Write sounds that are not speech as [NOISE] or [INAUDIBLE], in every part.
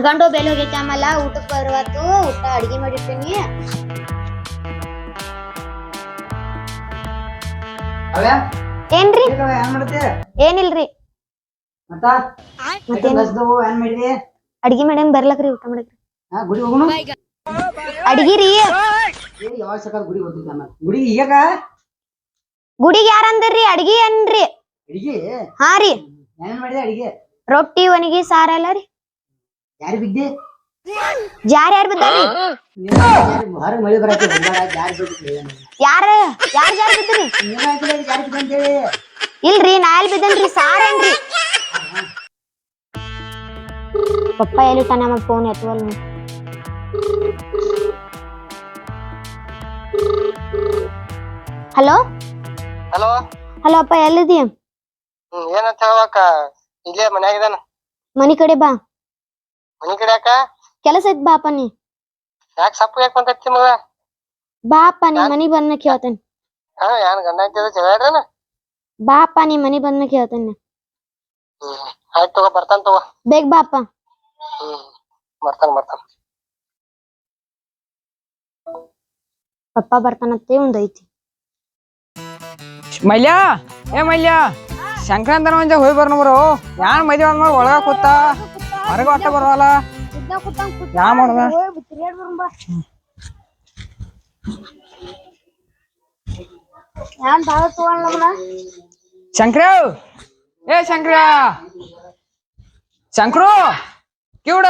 ನನ್ ಗಂಡು ಬೆಲೆ ಹೋಗೈತಿ ಆಮೇಲೆ ಊಟಕ್ಕೆ ಬರುವತ್ತು ಊಟ ಅಡಿಗೆ ಮಾಡಿರ್ತೀನಿ. ಅವ್ಯಾ? ಏನ್ರಿ? ಈಗ ಏನ್ ಮಾಡ್ತಿ? ಏನಿಲ್ರಿ. ಅಡಿಗೆ ಮಾಡಂಗ್ ಬರ್ಲಕ್ರಿ ಊಟ ಮಾಡಕ್ರಿ. ಹಾ ಗುಡಿ ಹೋಗುನು ಅಡಿಗೆ ರೀ ಗುಡಿಗೆ ಯಾರ ಅಂದ್ರಿ? ಅಡಿಗೆ ಏನ್ರಿ? ಅಡಿಗೆ? ಹಾ ರೀ. ಏನ್ ಮಾಡಿದೆ ಅಡಿಗೆ? ರೊಟ್ಟಿ ಒಣಗಿ ಸಾರ ಎಲ್ಲ ರೀ. ಯಾರು ಬಿದ್ದೆ? ಯಾರ ಯಾರು ಬಿದ್ದಾರಿ ಹೊರಗೆ ಮಳಿ ಬರತ್ತೆ ಯಾರು ಯಾರು ಬಿದ್ದಿ ಯಾರ? ಯಾರು ಬಿದ್ದಿರಿ? ಜಾರಿ ಬಿದ್ದ ಇಲ್ರಿ ನಾ ಎಲ್ ಬಿದ್ದನ್ರಿ? ಸಾರ್ ಏನ್ರಿ? ಪಪ್ಪ ಎಲ್ಲಿ ನಮ್ಮ ಫೋನ್ ಎತ್ತವಲ್ ಹಲೋ? ಹಲೋ? ಹಲೋ ಅಪ್ಪ ಎಲ್ಲಿದ್ದೀಯ? ಏನಂತ ಹೇಳಕ್ಕ ಇಲ್ಲೇ ಮನ್ಯಾಗ ಇದಾನ? ಮನಿ ಕಡೆ ಬಾ. ಮನಿ ಕಡೆ ಯಾಕ? ಕೆಲಸ ಐತ್ ಬಾಪ ನೀ. ಯಾಕ ಸಪ್ಪು ಯಾಕ ಬಂದತ್ತಿ ಮಗ? ಬಾಪ ನೀ ಮನಿ ಬಂದ್ನ ಕೇಳ್ತೇನೆ. ಹಾ ಯಾನ್ ಗಂಡ ಅಂತಿದ ಜಗಳ ಇಡ್ರೇನ ಬಾಪ ನೀ ಮನಿ ಬಂದ್ನ ಕೇಳ್ತೇನೆ ಆಯ್ತು ತಗೋ ಬರ್ತಾನ ತಗೋ. ಬೇಗ ಬಾಪ. ಹ್ಮ್ ಬರ್ತಾನ ಬರ್ತಾನ. ಪಪ್ಪ ಬರ್ತಾನತ್ತೆ ಐತಿ. ಮಲ್ಯ ಏ ಮಲ್ಯ ಸಂಕ್ರಾಂತನ ಮಂಜಾಗ ಹೋಗಿ ಬರ್ನ ಬರೋ ಯಾನ್ ಮದ್ವೆ ಆದ್ಮೇಲೆ ಒಳಗ ಕೂತ. ಹೊರಗ ಬರವಲ್ಲ ಯಾ ಮಾಡುದ? ಶಂಕರ ಏ ಶಂಕ್ರ ಶಂಕ್ರು ಕಿವುಡ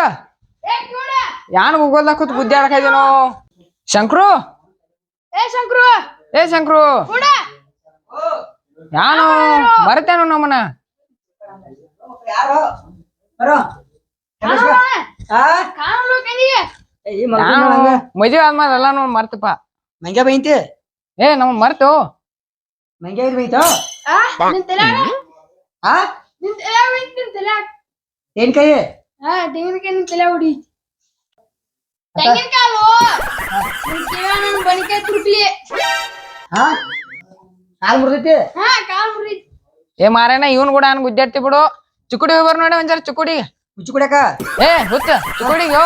ಯಾನ್ ಗೂಗಲ್ದಾಗ ಕೂತ್ ಬುದ್ಧಿ ಆಡಕೈದೇನೋ? ಶಂಕ್ರು? ಏ ಶಂಕ್ರು? ಯಾನು ಬರ್ತೇನೋ ನಮ್ಮನ ಯಾರು ಬರೋ ಹಾ ಏ, ಈ ಮಲ್ಕೊಂಡ್ ಯಾನು ನೋಡಂಗ. ಮದ್ವೆ ಆದ್ಮೇಲೆ ಎಲ್ಲಾನು ಮರ್ತಪ್ಪ. ಮಂಗ್ಯ ಬೈಂತಿ? ಏ ನಮ್ ಮರ್ತು. ಮಂಗ್ಯ ಇದು ಬೈತೋ? ಹಾ ಏನ್ ಕೈ? ಹಾ ಕಾಲ್ ಮುರ್ದೈತಿ? ಏ ಮಾರೇನ ಇವನ್ ಕೂಡ ನನ್ ಗುದ್ದಾಡ್ತಿ ಬಿಡು. ಚುಕ್ಕುಡಿ ಹೋಗಿ ಬರ್ ನೋಡಿ ಒಂದ್ಸಲ ಚುಕ್ಕುಡಿ. ಹುಚ್ಚು ಕುಡಿಯಕ? ಏ ಹುಚ್ಚ ಚುಕ್ಕುಡಿಗೆ ಯೋ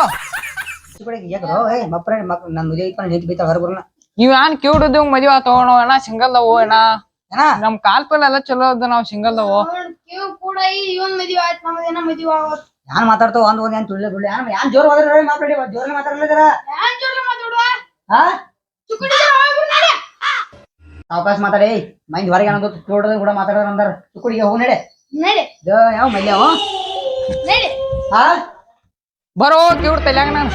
ಹುಚ್ಚು ಕುಡಿಯಕ? ಯಾಕೋ ಏ ಮಪ್ಪ ಮಕ್ ನನ್ನ ಮದುವೆ ಇಪ್ಪ ನಿಂತು ಬೈತಾಳ ಹೊರಗುರ್ನ ನೀವ್ ಯಾನ್ ಕಿವುಡದು ಮದ್ವೆ ಆತವಣ ಅಣ್ಣ ಸಿಂಗಲ್ದವು ಅಣ್ಣ. ಏನ? ನಮ್ ಕಾಲ್ ಪಲ್ ಎಲ್ಲ ಚಲೋ ಅದ ನಾವ್ ಸಿಂಗಲ್ದವು ಯಾನ್ ಮಾತಾಡ್ತಾವ ಒಂದ್ ಒಂದ್ ಏನ್ ತುಳ್ಳೆ ತುಳ್ಳೆ ಯಾನ್ ಯಾನ್ ಜೋರ್ ಹೋದ್ರ ಮಾತಾಡಿ ಜೋರ್ ಮಾತಾಡ್ಲಿದ್ರ ಹಾ ಅವಕಾಶ ಮಾತಾಡಿ ಮೈಂದ್ ಹೊರಗೆ ಅನ್ನೋದು ತೋಟದ ಕೂಡ ಮಾತಾಡೋದ್ರ ಅಂದಾರ. ತುಕ್ಕುಡಿಗೆ ಹೋಗಿ ನಡೆ. ಇದು ಯಾವ ಮಲ್ಯ ಅವ? ಹಾ ಬರೋ ಕಿವುಡ್ ತಲ್ಯಾಗ ನಾನು.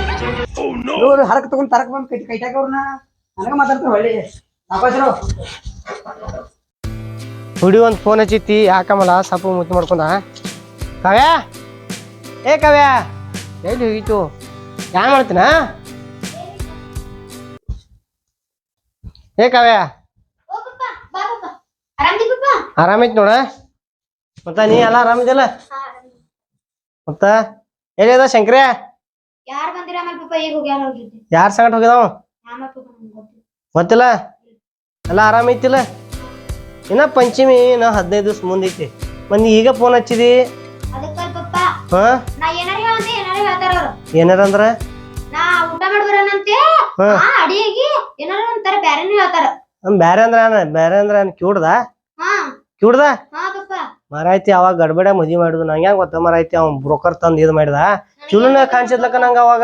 ಇವ್ರು ಹರಕ್ ತಗೊಂಡ್ ತರಕ ಬಂದ್ ಕೈ ಕೈಟಾಕ ಅವ್ರನ್ನ. ನನಗ ಮಾತಾಡ್ತಾರ ಒಳ್ಳೆ ಅವಕಾಶರು ಹುಡಿ ಒಂದು ಫೋನ್ ಹಚ್ಚಿತಿ ಯಾಕಮ್ಮಲ್ಲ ಸಪ್ಪು ಮುತ್ತು ಮಾಡ್ಕೊಂಡ. ಕವ್ಯ? ಏ ಕವ್ಯ? ಎಲ್ಲಿ ಹೋಗಿತ್ತು ಯಾ ಮಾಡ್ತೀನ? ಏ ಕವ್ಯ? ಆರಾಮೈತಿ ನೋಡ. ಮತ್ತ ನೀ ಎಲ್ಲ ಆರಾಮಿದಿಲ್ಲ ಮತ್ತ? ಎಲ್ಲಿದ ಶಂಕರ? ಯಾರ್ ಬಂದಿರ ಆಮೇಲೆ ಪಪ್ಪ? ಈಗ ಹೋಗ್ಯಾರ ಅವ್ರ ಜೊತೆ ಯಾರ ಸಂಗಟ ಹೋಗಿದಾವ? ಆಮೇಲೆ ಪಪ್ಪ ನಮ್ಗ್ ಗೊತ್ತಿಲ್ಲ. ಗೊತ್ತಿಲ್ಲ? ಎಲ್ಲ ಆರಾಮೈತಿಲ್ಲ ಇನ್ನ ಪಂಚಮಿ ನಾ ಹದಿನೈದು ದಿವ್ಸ ಮುಂದೈತಿ ಮಂದಿ ಈಗ ಫೋನ್ ಹಚ್ಚಿದಿ? ಅದಕ್ಕಲ್ ಪಪ್ಪ. ಹಾ? ನಾ ಏನಾರ ಹೇಳಂತೆ ಏನಾರ ಹೇಳ್ತಾರ ಅವ್ರು. ಏನಾರಂದ್ರ ನಾ ಊಟ ಮಾಡಿ ಹಾ. ಆ ಅಡಿಗೆ ಏನಾರ ಒಂಥರ ಬ್ಯಾರೆನೇ ಹೇಳ್ತಾರ. ಹ್ಮ್, ಬ್ಯಾರೆ ಅಂದ್ರ ಏನ್ ಬ್ಯಾರೆ ಅಂದ್ರ ಏನ್ ಕಿವುಡ್ದ ಹಾ. ಕಿವುಡ್ದ ಹಾ. ಪಪ್ಪ ಮರಾಯ್ತಿ ಅವಾಗ ಗಡ್ಬಡ ಮದ್ವಿ ಮಾಡುದು ನಂಗೆ ಹೆಂಗ್ ಗೊತ್ತ ಮರಾಯ್ತಿ? ಅವ್ ಬ್ರೋಕರ್ ತಂದ್ ಇದ್ ಮಾಡಿದ. ಕಿವುಡನ ಕಾಣಿಸಿದ್ಲಕ್ಕ ನಂಗ ಅವಾಗ?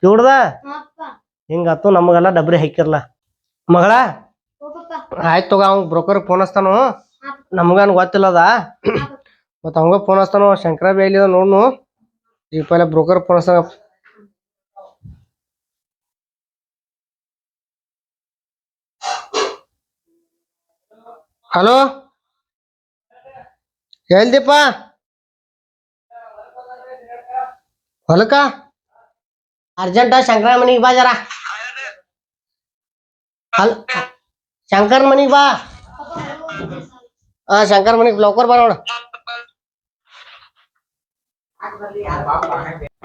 ಕಿವಡ್ದ? ಹಿಂಗ ಅತ್ತು ಹಿಂಗತ್ತು ನಮಗೆಲ್ಲ ಡಬ್ರಿ ಹಾಕಿರ್ಲ. ಮಗಳ? ಆಯ್ತು ತಗೋ ಅವ್ನ್ ಬ್ರೋಕರ್ ಫೋನ್ ಹಚ್ತಾನು. ನಮ್ಗನ್ ಗೊತ್ತಿಲ್ಲದ? ಮತ್ತ ಅವಂಗ ಫೋನ್ ಹಚ್ತಾನು. ಶಂಕರ ಬೇಲಿ ನೋಡ್ನು. ಈ ಪೈಲ ಬ್ರೋಕರ್ ಫೋನ್ ಹಚ್ತಾನ. ಹಲೋ? ಹೇಳ್ದಿಪ್ಪ ಹೊಲಕ ಅರ್ಜೆಂಟ ಶಂಕರ ಮನಿಗೆ ಬಾ ಜರ. ಶಂಕರ್ ಮನಿಗೆ ಬಾ. ಹಾ ಶಂಕರ್ ಮನಿಗೆ ಲೌಕರ್ ಬರೋಣ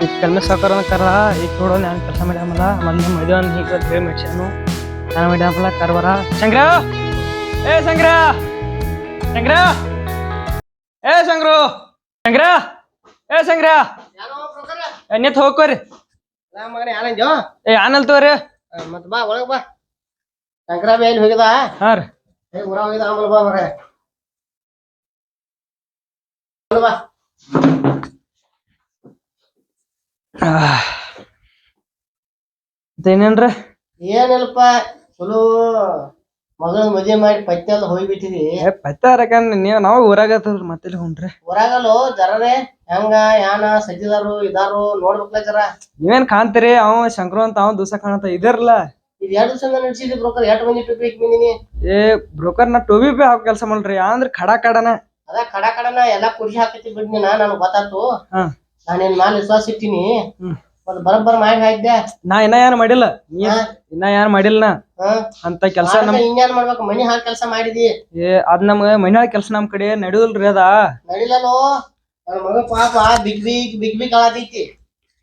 ಈಗ ಕಲ್ಮ ಸಾಕಾರ ಕರ ಈಗ ನೋಡೋ ನಾನು ಕೆಲಸ ಮಾಡ್ಯಾಮಲ್ಲ ಮೊನ್ನೆ ಮದುವೆ ಹೀಗೆ ಹೇಳಿ ಮೆಡ್ಸ್ಯಾನು ನಾನು ಮಾಡ್ಯಾಮಲ್ಲ ಕರ್ಬರ ಶಂಕರ! ಏ, ಶಂಕರ! ಶಂಕರ! ಏ ಶಂಕ್ರು! ಶಂಕ್ರ! ಏ ಶಂಕ್ರ! ನಿತ್ ಹೋಗ್ಕೋರಿ. ಏ ಆನಲ್ ತೋರಿ ಮತ್ ಬಾ ಒಳಗ್ ಬಾ. ಶಂಕರಾಬಿ ಎಲ್ಲಿ ಹೋಗಿದ ಹಾ ರೀ. ಏ ಊರ ಹೋಗಿದ ಆಮೇಲೆ ಬಾ ಮರ ಬಾ. ಏನಿಲ್ಪ ಚಲೋ. ಮಗಳ ಮದ್ವೆ ಮಾಡಿ ಪತ್ತೆ ಎಲ್ಲ ಹೋಗ್ಬಿಟ್ಟಿದಿ. ಏ ಪತ್ತಾರಕ ನೀವ್ ನಾವ್ ಊರಾಗ ಮತ್ತೆ ಹೊಂಟ್ರಿ ಊರಾಗಲ್ಲೋ ಜರರೆ ಹೆಂಗ ಯಾನ ಸಜ್ಜಿದಾರು ಇದಾರು ನೋಡ್ಬೇಕಲ್ಲ ಜರ? ನೀವೇನ್ ಕಾಣ್ತೀರಿ? ಅವ ಶಂಕರು ಅಂತ ಅವ ದಿವಸ ಕಾಣತ ಇದಿರಲ್ಲ? ಇದು ಎರಡು ದಿವಸ ನಡೆಸಿದಿ ಬ್ರೋಕರ್ ಎರಡು ಮಂದಿ ಪಿಪಿ ಬಂದಿನಿ. ಏ ಬ್ರೋಕರ್ ನಾ ಟೋಬಿ ಪೇ ಹಾಕೋ ಕೆಲಸ ಮಾಡ್ರಿ ಅಂದ್ರ ಖಡಾ ಕಡನ ಅದ ಖಡಾ ಕಡನ ಎಲ್ಲಾ ಕುಡಿಸಿ ಹಾಕತಿ ಬಿಡ್ನಿ ನಾ ನನಗ್ ಗೊತ್ತಾತು. ಹಾ. ನಾನು ನಿನ್ ಮ್ಯಾಲ ವಿಶ್ವಾಸ ಇಟ್ಟಿನಿ. ಹ್ಮ್. ಮತ್ ಬರಬ್ಬರ ಮಾಡಿ ಹಾಕಿದ್ದೆ ನಾ ಇನ್ನ ಏನ್ ಮಾಡಿಲ್ಲ. ನೀ ಹಾ. ಇನ್ನ ಏನ್ ಮಾಡಿಲ್ಲ ನಾ? ಹಾ? ಅಂತ ಕೆಲಸ ನಮ್ ಇನ್ನೇನ್ ಮಾಡ್ಬೇಕು? ಮನಿ ಹಾಕಿ ಕೆಲಸ ಮಾಡಿದಿ? ಏ ಅದ್ ನಮ್ಗ ಮನ್ಯಾಗ ಕೆಲ್ಸ ನಮ್ ಕಡೆ ನಡೆಯುದಿಲ್ರಿ ಅದ. ನಡಿಲಲ್ಲೋ? ನನ್ನ ಮಗ ಪಾಪ ಬಿಗ್ ಬಿಗ್ ಬಿಗ್ ಬಿಗ್ ಮಗ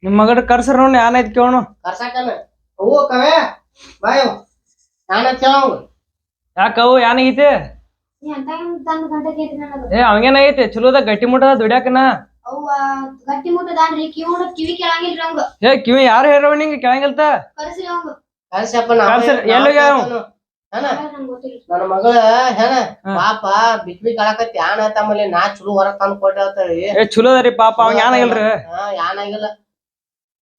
ನಿಮ್ ಮಗಡ್ ಕರ್ಸ್ರ ನೋಡಿ ಏನಾಯ್ತು ಕೇಳೋಣ ಕರ್ಸಾಕನ? ಅವು ಕವೆ ಬಾಯ್ ನಾನ ಕೇಳವ್ ಯಾಕ ಅವು? ಏನಾಗೈತಿ ಏ ಅವಂಗೇನಾಗೈತಿ ಚಲೋದ ಗಟ್ಟಿ ಮುಟ್ಟದ ದುಡ್ಯಾಕನ ಅವ್ವ ಗಟ್ಟಿ ಮುಟ್ಟದಾನ್ರಿ ಕಿವಿ ನೋಡ ಕಿವಿ ಕೇಳಂಗಿಲ್ರಿ ಅವಂಗ. ಏ ಕಿವಿ ಯಾರು ಹೇಳವ ನಿಂಗೆ ಕೆಳಂಗಿಲ್ತ? ಕರ್ಸ್ರಿ ಅವಂಗ. ನನ್ನ ಮಗಳ ಹೆಣ? ಹಾ. ಪಾಪ ಬಿಟ್ ಬಿಗ್ ಆಳಕತ್ತಿ ಯಾನ ತಮ್ಮಲ್ಲಿ? ನಾ ಚಲೋ ಹೊರಗ್ ತಂದ್ ಕೊಟ್ಟಾಳ್ತಾರಿ ಏ ಚಲೋ ಅದರಿ ಪಾಪ ಅವ್ ಹಾ ಯಾನಾಗಿಲ್ಲ